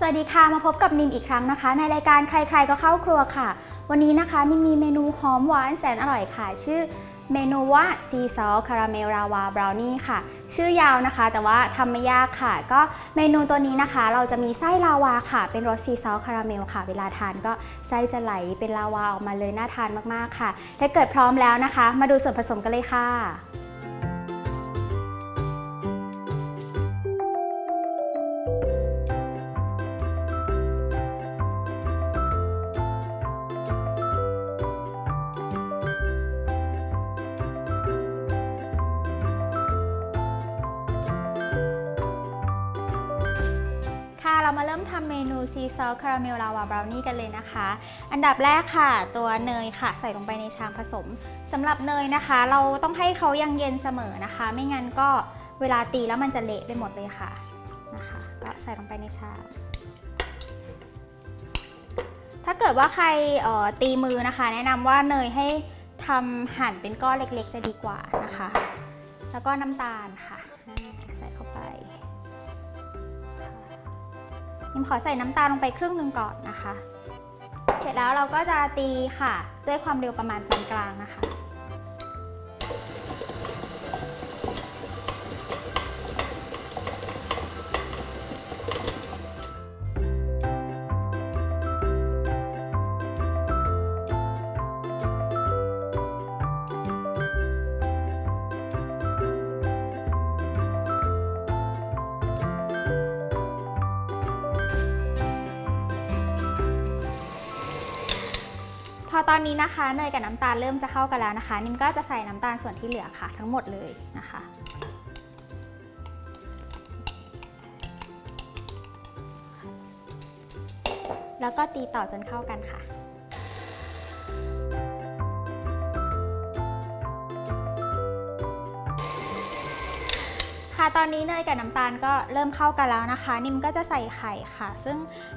สวัสดีค่ะ มาพบกับนิมอีกครั้งนะคะ ในรายการใครๆก็เข้าครัวค่ะ วันนี้นะคะนิมมีเมนูหอมหวานแสนอร่อยค่ะ ชื่อเมนูว่าซีซอสคาราเมลราวาบราวนี่ค่ะ ชื่อยาวนะคะ แต่ว่าทำไม่ยากค่ะ ก็เมนูตัวนี้นะคะ เราจะมีไส้ลาวาค่ะ เป็นรสซีซอสคาราเมลค่ะ เวลาทานก็ไส้จะไหลเป็นลาวาออกมาเลยน่าทานมากๆค่ะ ถ้าเกิดพร้อมแล้วนะคะ มาดูส่วนผสมกันเลยค่ะ มาเริ่มทำเมนูซีซอสคาราเมลลาวาบราวนี่กันเลยนะคะ อันดับแรกค่ะ ตัวเนยค่ะ ใส่ลงไปในชามผสมสำหรับเนยนะคะ เราต้องให้เขายังเย็นเสมอนะคะ ไม่งั้นก็เวลาตีแล้วมันจะเละไปหมดเลยค่ะนะคะก็ใส่ลงไปในชามถ้าเกิดว่าใครออตีมือนะคะ แนะนำว่าเนยให้ทำหั่นเป็นก้อนเล็กๆ จะดีกว่านะคะ แล้วก็น้ำตาลค่ะ นิมขอใส่น้ำตาลลงไปครึ่งหนึ่งก่อนนะคะ เสร็จแล้วเราก็จะตีค่ะ ด้วยความเร็วประมาณปานกลางนะคะ ตอนนี้นะคะเนยกับน้ำตาลเริ่มจะเข้ากันแล้วนะคะ นิมก็จะใส่น้ำตาลส่วนที่เหลือค่ะ ทั้งหมดเลยนะคะแล้วก็ตีต่อจนเข้ากันค่ะ ค่ะตอนนี้เนยกับน้ำตาลก็เริ่มเข้ากันแล้วนะคะ นิมก็จะใส่ไข่ค่ะ ซึ่ง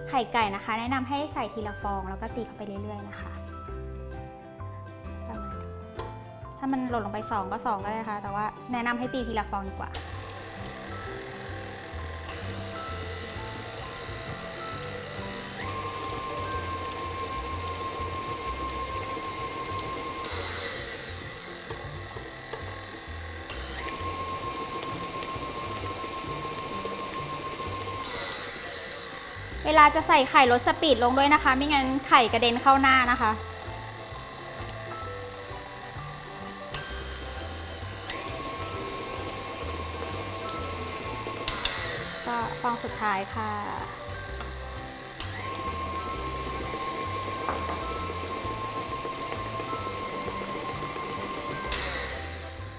ไข่ไก่นะคะ แนะนำให้ใส่ทีละฟอง แล้วก็ตีเข้าไปเรื่อยๆนะคะประ ถ้ามันหล่นลงไป 2 ก็ 2 ก็ได้นะคะแต่ว่าแนะนำให้ตีทีละฟองดีกว่า เวลาจะใส่ไข่ลดสปีดลงด้วยนะคะ ไม่งั้นไข่กระเด็นเข้าหน้านะคะ ก็ฟองสุดท้ายค่ะ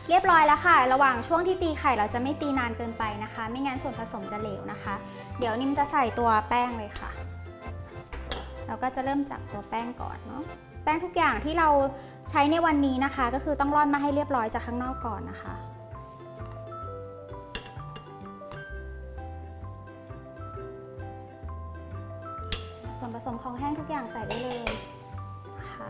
เรียบร้อยแล้วค่ะ ระหว่างช่วงที่ตีไข่เราจะไม่ตีนานเกินไปนะคะ ไม่งั้นส่วนผสมจะเหลวนะคะ เดี๋ยวนิ่มจะใส่ตัวแป้งเลยค่ะ เราก็จะเริ่มจากตัวแป้งก่อนเนาะแป้งทุกอย่างที่เราใช้ในวันนี้นะคะ ก็คือต้องร่อนมาให้เรียบร้อยจากข้างนอกก่อนนะคะ ส่วนผสมของแห้งทุกอย่างใส่ได้เลยนะคะ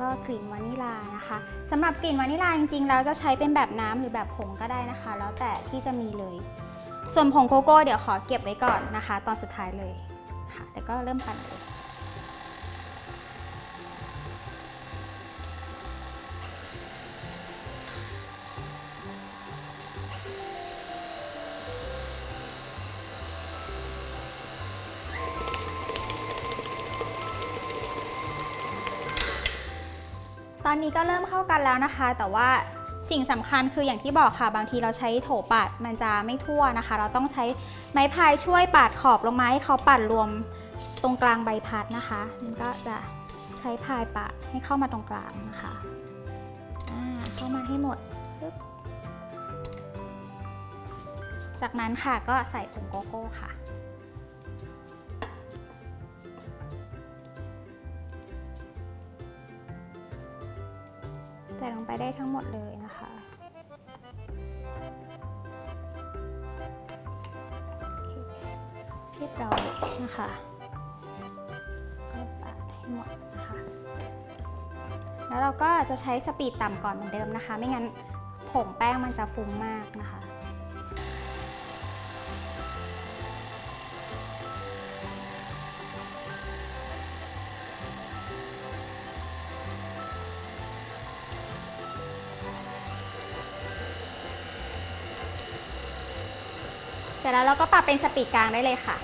ก็กลิ่นวานิลานะคะสำหรับกลิ่นวานิลาจริงๆแล้วจะใช้เป็นแบบน้ำหรือแบบผงก็ได้นะคะ แล้วแต่ที่จะมีเลย ส่วนผงโกโก้เดี๋ยวขอเก็บไว้ก่อนนะคะ ตอนสุดท้ายเลยค่ะแต่ก็เริ่มปั่นเลย ตอนนี้ก็เริ่มเข้ากันแล้วนะคะ แต่ว่าสิ่งสำคัญคืออย่างที่บอกค่ะบางทีเราใช้โถปัดมันจะไม่ทั่วนะคะ เราต้องใช้ไม้พายช่วยปาดขอบลงมาให้เขาปั่นรวมตรงกลางใบพัดนะคะมันก็จะใช้พายปาดให้เข้ามาตรงกลางนะคะเข้ามาให้หมด จากนั้นค่ะก็ใส่ผงโกโก้ค่ะ ใส่ลงไปได้ทั้งหมดเลยนะคะเคเรียบร้อยนะคะปาดให้หมดนะคะ แล้วเราก็จะใช้สปีดต่ำก่อนเหมือนเดิมนะคะ ไม่งั้นผงแป้งมันจะฟุ้งมากนะคะ ร็จแล้วเราก็ปรับเป็นสปีดกลางได้เลยค่ะ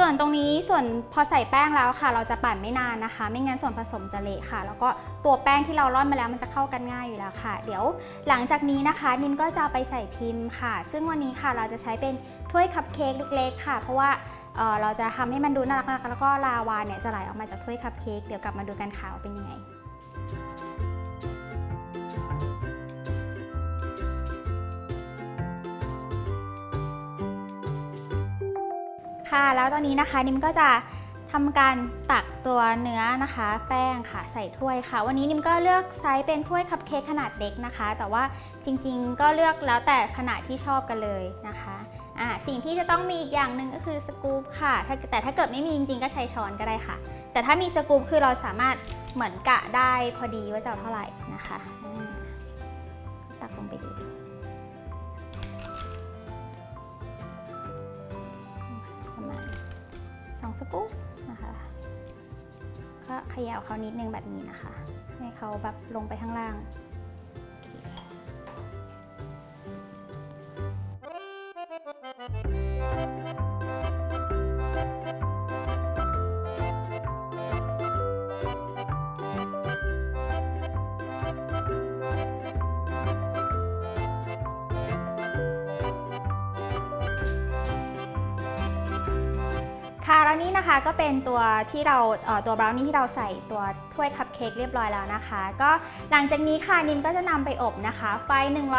ส่วนตรงนี้ส่วนพอใส่แป้งแล้วค่ะ เราจะปั่นไม่นานนะคะ ไม่งั้นส่วนผสมจะเละค่ะ แล้วก็ตัวแป้งที่เราร่อนมาแล้วมันจะเข้ากันง่ายอยู่แล้วค่ะ เดี๋ยวหลังจากนี้นะคะ นิมก็จะไปใส่พิมพ์ค่ะ ซึ่งวันนี้ค่ะเราจะใช้เป็นถ้วยคัพเค้กเล็กๆค่ะ เพราะว่า เเราจะทำให้มันดูน่ารักๆแล้วก็ลาวาเนี่ยจะไหลออกมาจากถ้วยคัพเค้กเดี๋ยวกลับมาดูกันค่ะว่าเป็นยังไงค่ะแล้วตอนนี้นะคะนิมก็จะทำการตักตัวเนื้อนะคะ แป้งค่ะใส่ถ้วยค่ะ วันนี้นิมก็เลือกไซส์เป็นถ้วยคัพเค้กขนาดเล็กนะคะ แต่ว่าจริงๆ ก็เลือกแล้วแต่ขนาดที่ชอบกันเลยนะคะ อ่าสิ่งที่จะต้องมีอีกอย่างหนึ่งก็คือสกู๊ปค่ะแต่ถ้าเกิดไม่มีจริงๆก็ใช้ช้อนก็ได้ค่ะ แต่ถ้ามีสกู๊ปคือเราสามารถเหมือนกะได้พอดีว่าจะเอาเท่าไหร่นะคะตักลงไปดูประมาณสองสกู๊ปนะคะก็เขย่าเขานิดนึงแบบนี้นะคะ ให้เขาแบบลงไปข้างล่าง นี่นะคะก็เป็นตัวที่เราตัวบราวนี่ที่เราใส่ตัวถ้วยคัพเค้กเรียบร้อยแล้วนะคะ ก็หลังจากนี้ค่ะนิมก็จะนำไปอบนะคะ ไฟ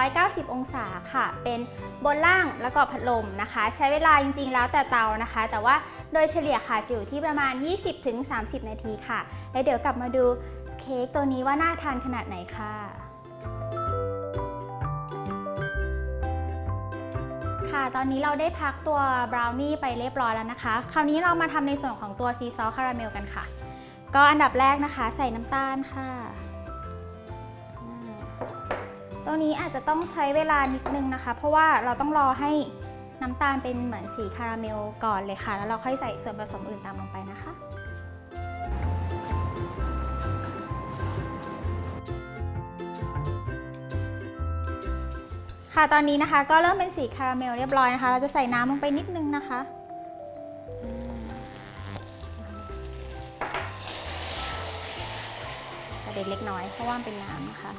190 องศาค่ะ เป็นบนล่างแล้วก็พัดลมนะคะ ใช้เวลาจริงๆ แล้วแต่เตานะคะ แต่ว่าโดยเฉลี่ยค่ะจะอยู่ที่ประมาณ 20-30 นาทีค่ะ แล้วเดี๋ยวกลับมาดูเค้กตัวนี้ว่าน่าทานขนาดไหนค่ะ ค่ะ ตอนนี้เราได้พักตัวบราวนี่ไปเรียบร้อยแล้วนะคะ คราวนี้เรามาทำในส่วนของตัวซีซอสคาราเมลกันค่ะ ก็อันดับแรกนะคะ ใส่น้ำตาลค่ะตัวนี้อาจจะต้องใช้เวลานิดนึงนะคะ เพราะว่าเราต้องรอให้น้ำตาลเป็นเหมือนสีคาราเมลก่อนเลยค่ะ แล้วเราค่อยใส่ส่วนผสมอื่นตามลงไปนะคะ ค่ะตอนนี้นะคะก็เริ่มเป็นสีคาราเมลเรียบร้อยนะคะ เราจะใส่น้ำลงไปนิดนึงนะคะกระเด็นเล็กน้อยเพราะว่าเป็นน้ำนะคะ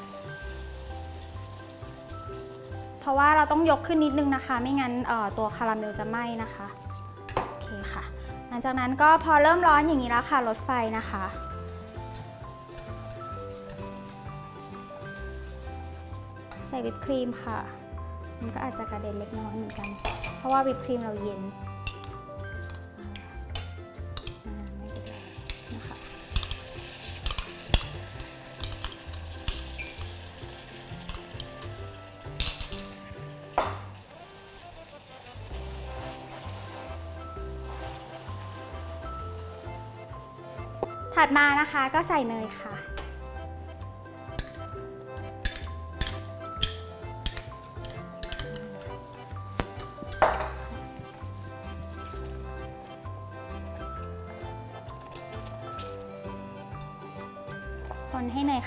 เพราะว่าเราต้องยกขึ้นนิดนึงนะคะ ไม่งั้นตัวคาราเมลจะไหม้นะคะ โอเคค่ะ หลังจากนั้นก็พอเริ่มร้อนอย่างนี้แล้วค่ะลดไฟนะคะ ใส่วิปครีมค่ะ มันก็อาจจะกระเด็นเล็กน้อยเหมือนกัน เพราะว่าวิปครีมเราเย็นถัดมานะคะก็ใส่เนยค่ะ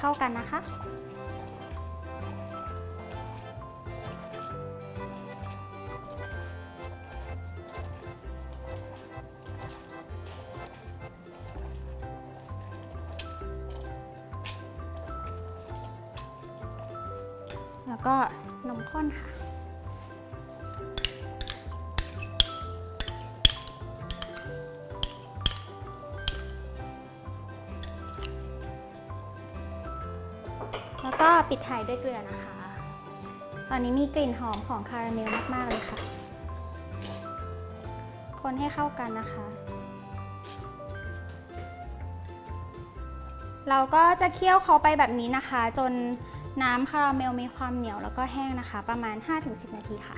เข้ากันนะคะ แล้วก็นมข้นค่ะ ปิดท้ายด้วยเกลือนะคะ ตอนนี้มีกลิ่นหอมของคาราเมลมากๆเลยค่ะ คนให้เข้ากันนะคะ เราก็จะเคี่ยวเขาไปแบบนี้นะคะ จนน้ำคาราเมลมีความเหนียวแล้วก็แห้งนะคะ ประมาณ 5-10 นาทีค่ะ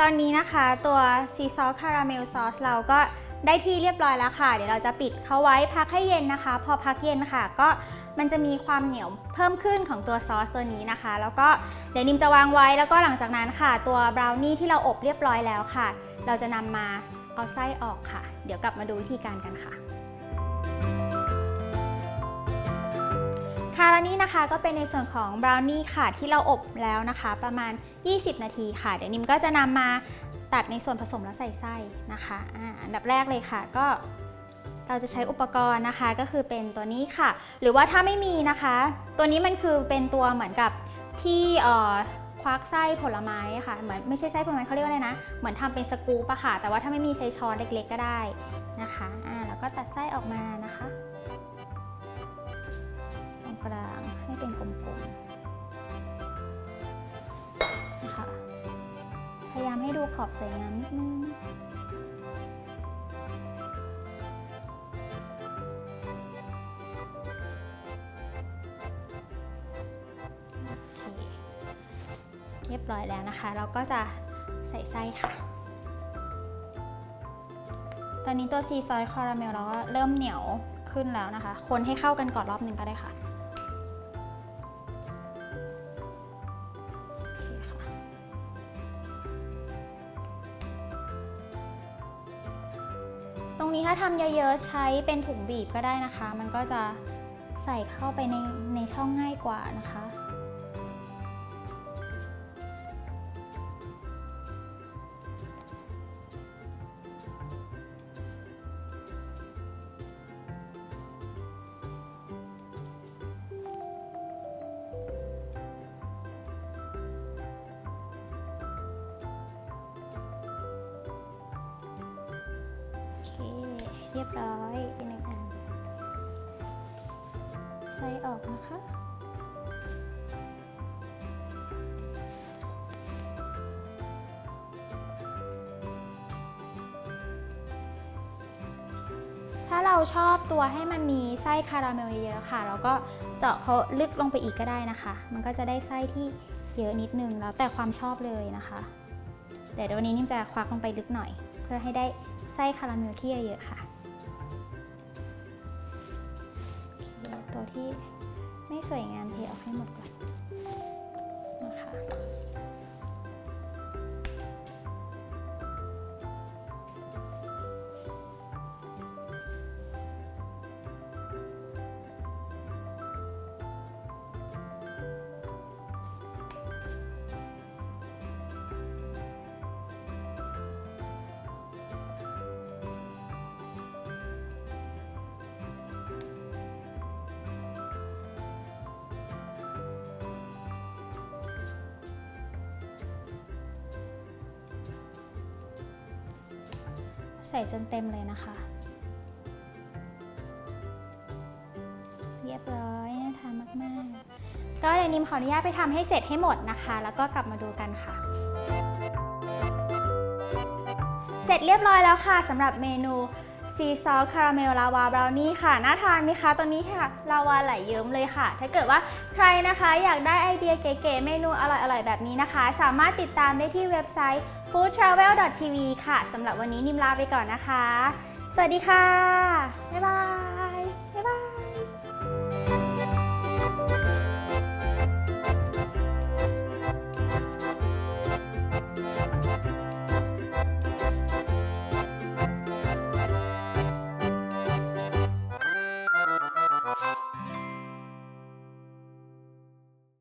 ตอนนี้นะคะ ตัวซีซอสคาราเมลซอสเราก็ได้ที่เรียบร้อยแล้วค่ะ เดี๋ยวเราจะปิดเขาไว้พักให้เย็นนะคะ พอพักเย็นค่ะ ก็มันจะมีความเหนียวเพิ่มขึ้นของตัวซอสตัวนี้นะคะ แล้วก็เดี๋ยวนิมจะวางไว้แล้วก็หลังจากนั้นค่ะ ตัวบราวนี่ที่เราอบเรียบร้อยแล้วค่ะ เราจะนำมาเอาไส้ออกค่ะ เดี๋ยวกลับมาดูวิธีการกันค่ะะและนี่นะคะก็เป็นในส่วนของบราวนี่ค่ะที่เราอบแล้วนะคะ ประมาณ 20 นาทีค่ะ เดี๋ยวนิมก็จะนำมาตัดในส่วนผสมแล้วใส่ไส้นะคะอ่าอันดับแรกเลยค่ะก็เราจะใช้อุปกรณ์นะคะก็คือเป็นตัวนี้ค่ะ หรือว่าถ้าไม่มีนะคะ ตัวนี้มันคือเป็นตัวเหมือนกับที่เอ่อควักไส้ผลไม้ค่ะเหมือนไม่ใช่ไส้ผลไม้เขาเรียกว่าอะไรนะ เหมือนทำเป็นสกู๊ปอะค่ะ แต่ว่าถ้าไม่มีใช้ช้อนเล็กๆก็ได้นะคะอ่าแล้วก็ตัดไส้ออกมานะคะ ให้ดูขอบสวยงามนิดนึงโอเคเรียบร้อยแล้วนะคะ เราก็จะใส่ไส้ค่ะ ตอนนี้ตัวซีซอยคาราเมลเราก็เริ่มเหนียวขึ้นแล้วนะคะ คนให้เข้ากันก่อนรอบหนึ่งก็ได้ค่ะ รงนี้ถ้าทำเยอะๆ ใช้เป็นถุงบีบก็ได้นะคะ มันก็จะใส่เข้าไปในในช่องง่ายกว่านะคะ บร้อยอีกหนึ่งอันใส่ออกนะคะถ้าเราชอบตัวให้มันมีไส้คาราเมลเยอะๆค่ะ เราก็เจาะเขาลึกลงไปอีกก็ได้นะคะ มันก็จะได้ไส้ที่เยอะนิดนึงแล้วแต่ความชอบเลยนะคะเดี๋ยววันนี้นิ่มจะควักลงไปลึกหน่อย เพื่อให้ได้ไส้คาราเมลที่เยอะๆค่ะ ตัวที่ไม่สวยงามเทออกให้หมดก่อนนะคะ ใส่จนเต็มเลยนะคะ เรียบร้อยน่าทานมาก ๆ ก็เดี๋ยวนิมขออนุญาตไปทำให้เสร็จให้หมดนะคะ แล้วก็กลับมาดูกันค่ะ เสร็จเรียบร้อยแล้วค่ะสำหรับเมนูซีซอสคาราเมลลาวาบราวนี่ค่ะน่าทานไหมคะตอนนี้ค่ะลาวาไหลเยิ้มเลยค่ะ ถ้าเกิดว่า ใครนะคะอยากได้ไอเดียเก๋ๆเมนูอร่อยๆ แบบนี้นะคะ สามารถติดตามได้ที่เว็บไซต์ foodtravel.tv ค่ะสำหรับวันนี้นิมลาไปก่อนนะคะ สวัสดีค่ะ บ๊ายบาย